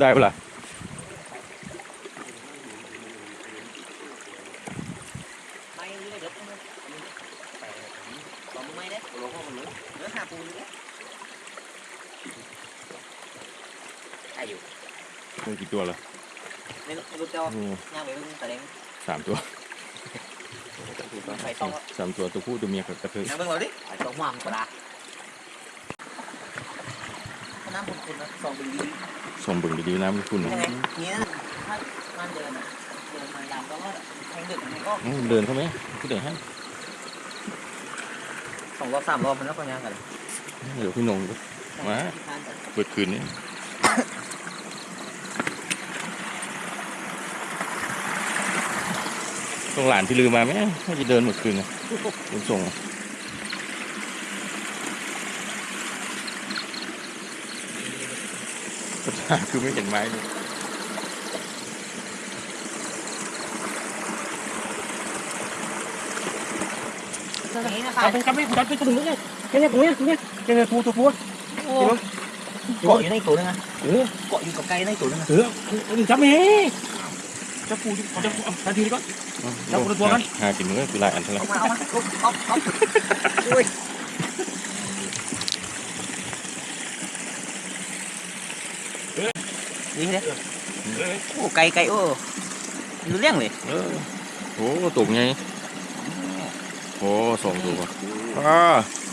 ได้ปะล่ะไม่ได้เด็ดนะสองไม่ได้โลก็มันเนื้อเนื้อหาปูเลยอายุได้กี่ตัวละไม่รู้เจ้าโอ้หน้าไปมึงแต่เล้งสามตัวใส่ต้องสามตัวตัวผู้ตัวเมียกับกระเทยน้าเบิ่งเราดิใส่ต้องหวามกระดา น้ำคุณนะสองเป็นดีส่งเบิ่งดีๆนะมันคุณยังไงนี้นะถ้ามันเดินเดินมายามก็แทงดึกมันก็เอ้าเดินเข้าไหมพี่เดินให้สองรอบสามรอบมันแล้วก็ยังกันเดี๋ยวพี่นงเปิดคืนนี้ต้องหลานพี่ลืมมาไหมถ้าจะเดินหมดคืนนะผมส่งอะปัญหา คือไม่เห็นไม้เลยนี้นะคะจับไปจับไปจับไปตรงนี้เลยแค่นี้ตรงนี้ตรงนี้แค่นี้ตัวตัวตัวเกาะอยู่ในตัวนึงอะเกาะอยู่กับไก่ในตัวนึงอะเออจับไหมจับปูจับจับทันทีก่อนจับคนละตัวกันหากินมันก็คือหลายอันเท่าไหร่เอามาเอามาเอาเอาอุ้ย นี่เลยโอ้ไก่ไก่โอ้รู้เรื่องเลยเออโอ้ตุ่มไงโอ้สองตัวอ่า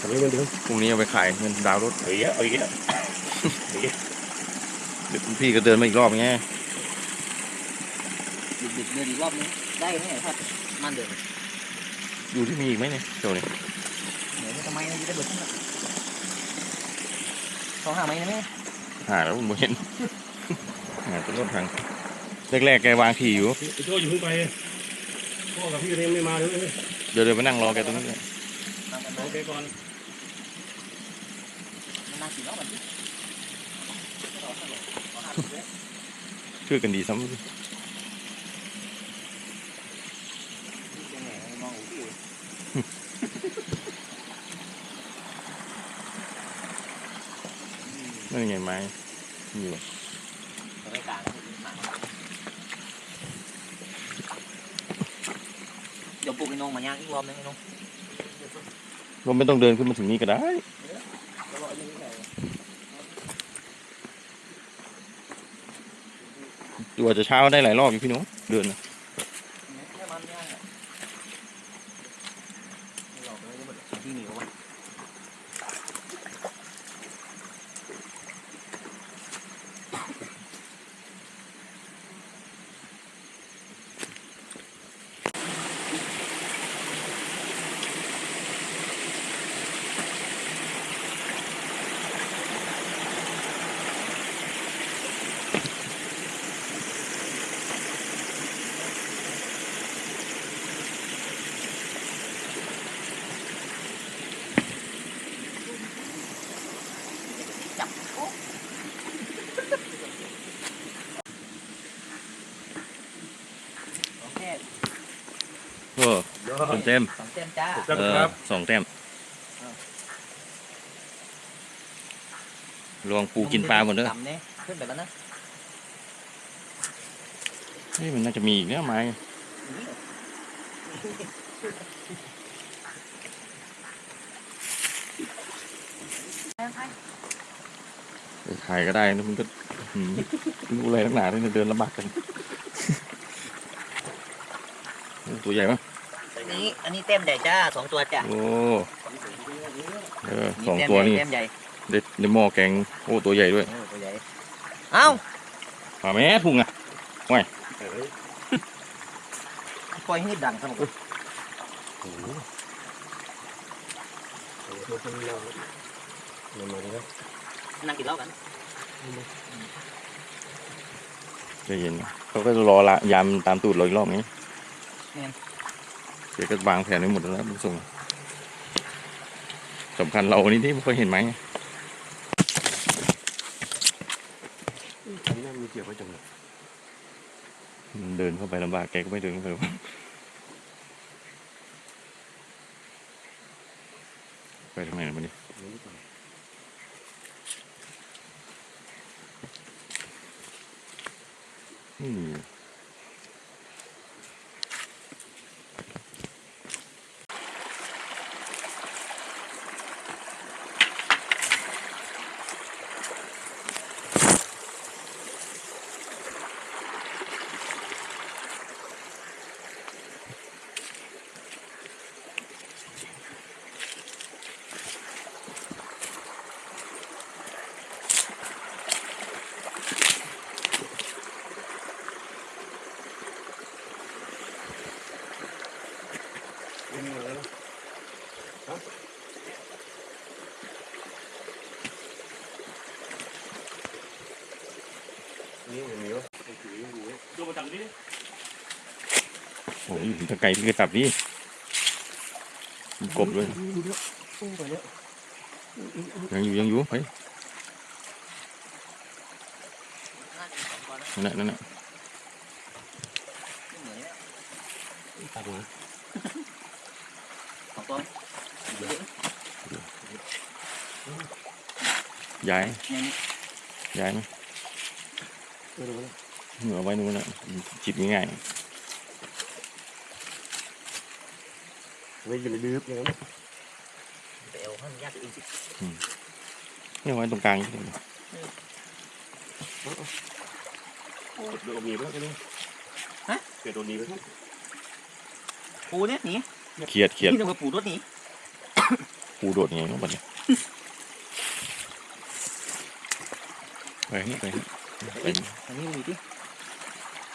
จับไปมันดึงพรุ่งนี้เอาไปขายเงินดาวน์รถเฮ้ยเอาอีกแล้วเดี๋ยวพี่ก็เดินมาอีกรอบไงดึกๆเดินอีกรอบนึงได้ไหมครับมันเดินอยู่ที่มีอีกไหมเนี่ยเจ้าเนี่ยเดี๋ยวทำไมมันจะได้เบิดขึ้นสองหาไหมนะแม่หาแล้วผมเห็น หาจนรถพังแรกๆแกวางที่อยู่ ไอ้โจ้อยู่เพิ่งไปพ่อกับพี่เรนไม่มาเลยเดี๋ยวเดี๋ยวไปนั่งรอแกตรงนี้เลยโอเคก่อนมันน่ากินแล้วมันช่วยกันดีซ้ำนั่นไงไม้อยู่ เดี๋ยวปลุกไอ้น้องมาย่างอีกรอบนึงไอ้น้องเราไม่ต้องเดินขึ้นมาถึงนี่ก็ได้ดูอาจจะเช้าได้หลายรอบอยู่พี่นุเดินนะ ให้มันย่างอะไม่หลอกเลยเดี๋ยวมันที่เหนียวอะ จับโอ้โอเค โอ้ สองเต็มสองเต็มจ้าจับเอคอรับสองแต้มลองปูกินปลาหมดเด้อต่ำเนี่ยขึ้นไปแล้วนะเฮ้ยมันน่าจะมีอีกเนี่ยไม้ไปขายก็ได้นะมันก็หืมรู้อะไรนักหนาที่เดินลำบากกันโอ้ตัวใหญ่ปะอั นนี้ อันนี้เต็มใหญ่จ้าสองตัวจ้าโอ้เออสองตัวนี่เต็มใหญ่ได้ได้หม้อแกงโอ้ตัวใหญ่ด้วยเออตัวใหญ่เอ้ามาแม่พุงอะปล่อยให้ดังสนุกมาดีครับนั่งกินเหล้ากันใจเย็นนะเขาก็จะรอละยามตามตูดเราอีกรอบนี้ เดี๋ยวก็วางแผนไว้หมดแล้วบุญส่งสำคัญเรานี่ที่ไม่ค่อยเห็นไหมอันนี้มีเกี่ยวกับจังเลยมันเดินเข้าไปลำบากแกก็ไม่เดินเข้าไปหรอกไปทำไมล่ะมันนี่อืม นี่อย่างนี้วะดูมาจากนี้ โอ้ยอยู่ ตะไกลที่กระตับนี่มีกบด้วยยังอยู่ยังอยู่เฮ้ยน่าจะสองตัวนะนั่นน่ะนั่นน่ะไม่เหมือนเนี่ยตักมาสองตัวยอะย้ายย้ายไหมเหนือไว้นู่นน่ะจิบง่าย ไว้อยู่ในดื้ออย่างนั้นเดี๋ยวให้มันยากอีกๆเนี่ยไว้ตรงกลางนี่โอ้เดี๋ยวมีไปแล้วกันเนี่ยเกิดโดนดีไปแล้วปูเนี่ยหนีเขียดเขียดนี่เดี๋ยวปูรถหนีปูโดดไงเนาะบัดเนี่ยไปนี่ไปนี่ไปนี่อันนี้มีดิ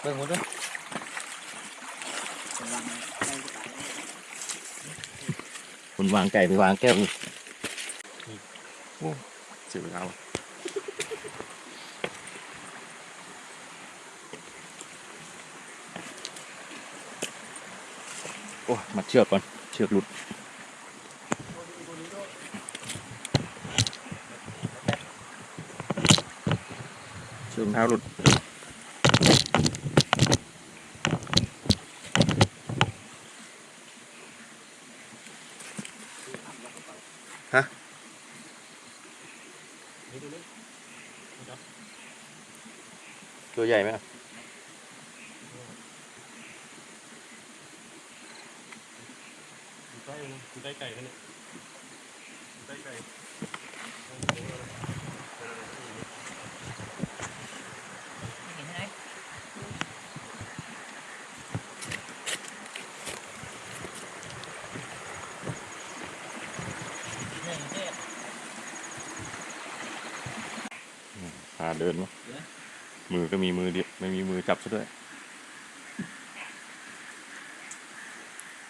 เบิ่งหมดด้วยระวังได้จะตาย คนวางไก่ไปวางแก้วอีกโอ้เสียเวลาว่ะโอ้มัดเชือกก่อน เชือกหลุดเชือกรองเท้าหลุด ตัวใหญ่ไหมอะใกล้ใกล้ไก่กันเนี่ยใกล้ไก่ เห็นไหมเนี่ยเจ๊ พาเดินวะ เดี๋ยว มือ ก็มีมือเดียวไม่มีมือจับซะด้วย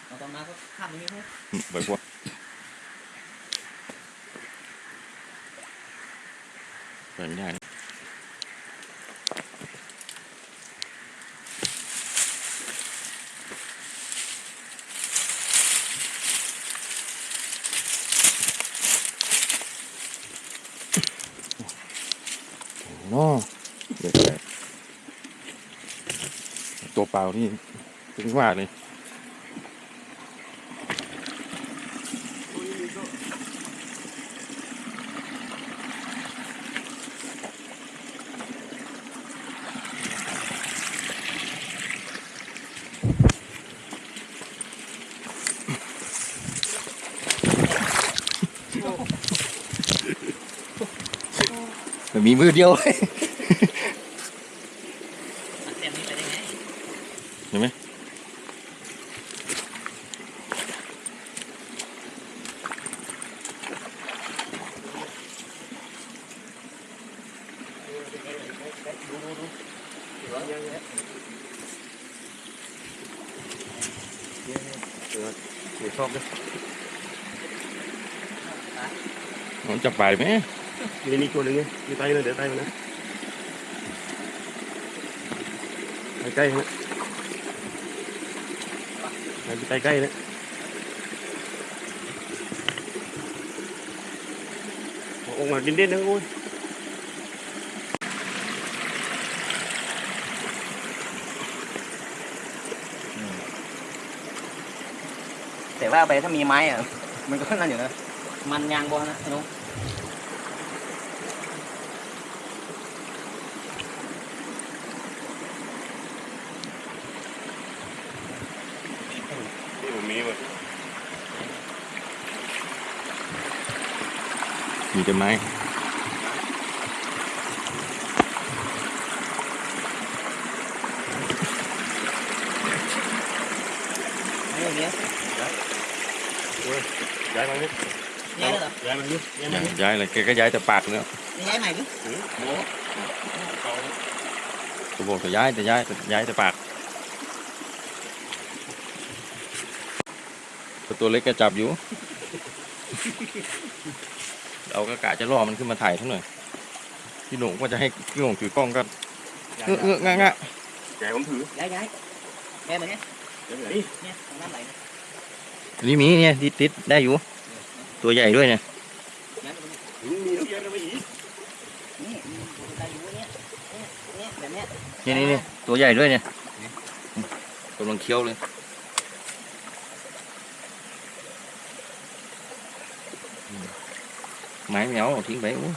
เราต้องมาก็ข้ามตรงนี้ใช่ไหมอืมไปพวกไปไม่ได้นะโอ้เด็กเลย ตัวเปล่านี่ถึงว่าเลยมีมือเดียวอัดเต็มนี้ไปได้ไง เห็นไหมเดี๋ยวชอบเลยมันจับปไหมมีนี่ตัวหนึ่งไงมีไตเลยเดี๋ยวไตมันนะใกล้ๆนะ ใกล้ใกล้ๆนะออกมาดินเด่นนะโอ้ยแต่ว่าไปถ้ามีไม้อะมันก็นั่นอยู่นะมันยางบอนะไอ้น้อง มีหมดมีแต่ไม้ไม่อย่างเงี้ยย้ายมาดิย้ายเลยเหรอย้ายมาดิย้ายมาดิย้ายอะไรแกก็ย้ายแต่ปากเนี่ยไม่ย้ายใหม่ดิถือโอ้เอากูบอกจะย้ายแต่ย้ายแต่ย้ายแต่ปาก ตัวเล็กก็จับอยู่ เราก็กะจะล่อมันขึ้นมาถ่ายทั้งหน่อย พี่หลงก็จะให้พี่หลงถือกล้องก็เงอะเงอะงะงะแกผมถือย้ายย้ายย้ายมาเนี่ยย้ายไหนเนี่ยทางด้านไหนนี่มีเนี่ยติดติดได้อยู่ ตัวใหญ่ด้วยเนี่ยย้ายมาตรงนี้มีแล้วย้ายมาอีกนี่ได้อยู่เนี่ยเนี่ยแบบเนี้ยนี่นี่นี่ตัวใหญ่ด้วยเนี่ยกำลังเคี้ยวเลยอืม ไม้เหนียวเอาทิ้งไปโอ้ย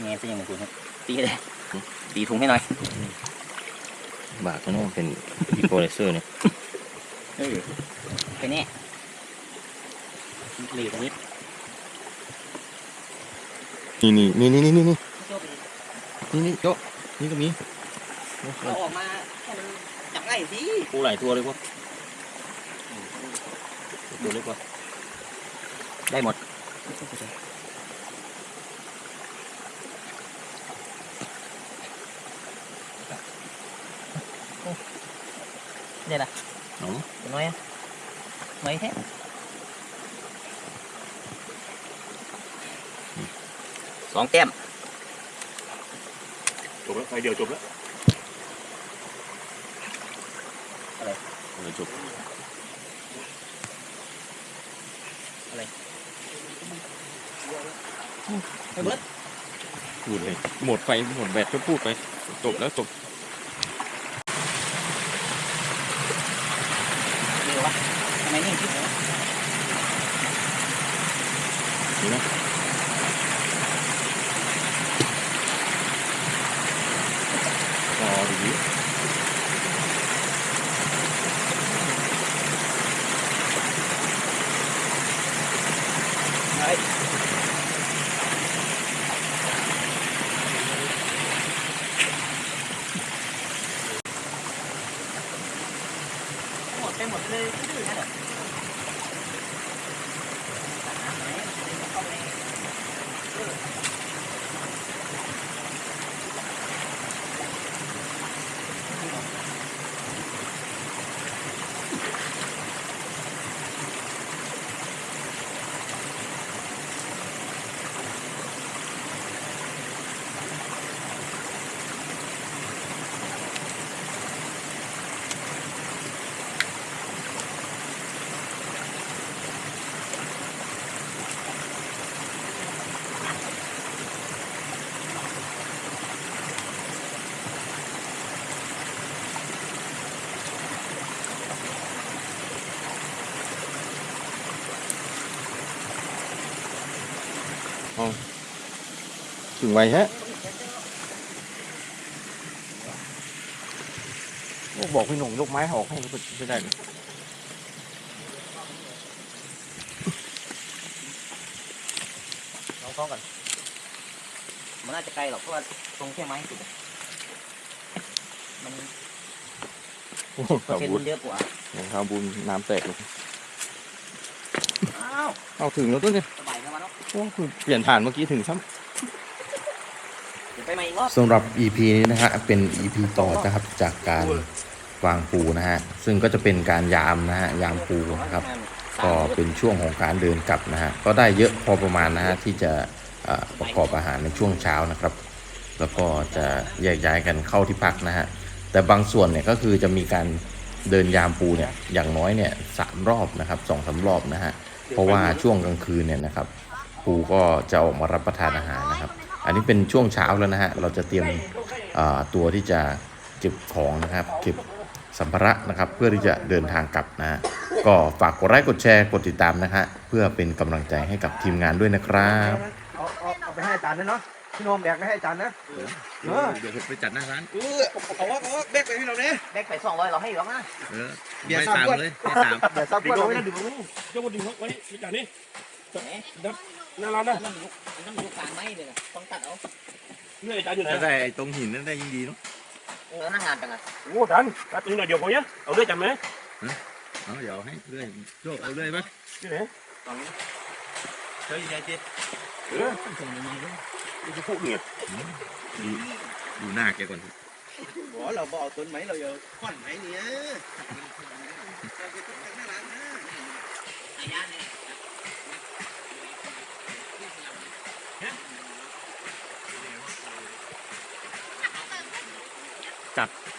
เงี้ยซะยังไงคุณตีเลยตีถุงให้หน่อย บาทนะเป็นอีโคไลเซอร์เนี่ยเออไปเนี่ยหลีตรงนี้นี่นี่นี่นี่นี่นี่โชคดีนี่นี่โจ๊ะนี่ก็มีโอ้เราออกมาให้มัน จับง่ายสิปูหลายตัวเลยพวกตัวเล็กกว่าได้หมดเนี่ยนะเนาะเป็นไงไม่แท้สองแต้มจบแล้วไฟเดียวจบแล้ว เออจบไปเบิร์ดพูดเลยหมดไฟหมดแบตก็พูดไปจบแล้วจบเดี๋ยววะทำไมนี่คิดเหรอนี่นะพอดี ถึงไวฮะโอ้บอกพี่หนุ่มยกไม้ออกให้ก็ไม่ได้เลยลองฟ้องก่อนมันน่าจะไกลหรอกเพราะว่าตรงแค่ไม้สุดอะมันโอ้เปอร์ขาเซ็นต์บุมัญนเยอะกว่าขาบุญน้ำแตกเลยอ้าวเอาถึงแล้วตัวเนี่ยสบายแล้ววะเนาะโอ้คือเปลี่ยนฐานเมื่อกี้ถึงซ้เดี๋ยวไปใหม่อีกรอบ สำหรับ EP นี้นะฮะเป็น EP ต่อนะครับจากการวางปูนะฮะซึ่งก็จะเป็นการยามนะฮะยามปูนะครับ ก็เป็นช่วงของการเดินกลับนะฮะก็ได้เยอะพอประมาณนะฮะที่จะประกอบอาหารในช่วงเช้านะครับ แล้วก็จะแยกย้ายกันเข้าที่พักนะฮะแต่บางส่วนเนี่ยก็คือจะมีการเดินยามปูเนี่ยอย่างน้อยเนี่ยสามรอบนะครับสองสารอบนะฮะเพราะว่าช่วงกลางคืนเนี่ยนะครับปูก็จะออกมารับประทานอาหารนะครับ อันนี้เป็นช่วงเช้าแล้วนะฮะ เราจะเตรียมเอ่อตัวที่จะเก็บของนะครับ เก็บสัมภาระนะครับ เพื่อที่จะเดินทางกลับนะฮะก็ฝากกดไลค์กดแชร์กดติดตามนะฮะ เพื่อเป็นกำลังใจให้กับทีมงานด้วยนะครับเอาเอาเอาไปให้อาจารย์ด้วยเนาะพี่โนมแบกไม่ให้จันนะเออเดี๋ยวไปจัดหน้าร้านเออเขาว่าเขาว่าแบกไปพี่เราเนี่ยแบกไปสองร้อยเราให้หรอกนะเออเบียร์ให้สามสามขวดเลยให้สามเดี๋ยวซับดึก็งเราเอาไว้ไม่นะได้ดึงเอาไว้ยกมาดึงเอาไว้จาก นี้หน้าร้านนะนั่นมันยุกนั่นมันยุกกลางไม้เลยนะต้องตัดเอาเรื่อยจานอยู่ไหนได้ไอ้ตรงหินนั่นได้ยิ่งดีเนาะเออนั่งงานจังไงโอ้จันตัดตรงนี้หนเดี๋ยวพอเนี่ยเอาด้วยจันไหมเอาเดี๋ยวให้เรื่อยโยกเอาเรื่อยไหมที่ไหนตรงนี้เฮ้ยยายเจ็ดเออนี่จะพูดเนี่ยดูดูหน้าแกก่อน bỏ là bỏ tuấn mấy là giờ khoản mấy nhé จับ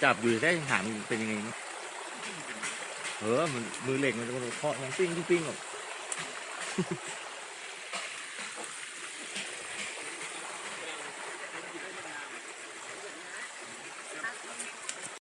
จับอยู่ได้ถามมันเป็นยังไงเนาะเออมันมือเหล็กมันจะมาเคาะยังปิ้งปิ้งปิ้งออก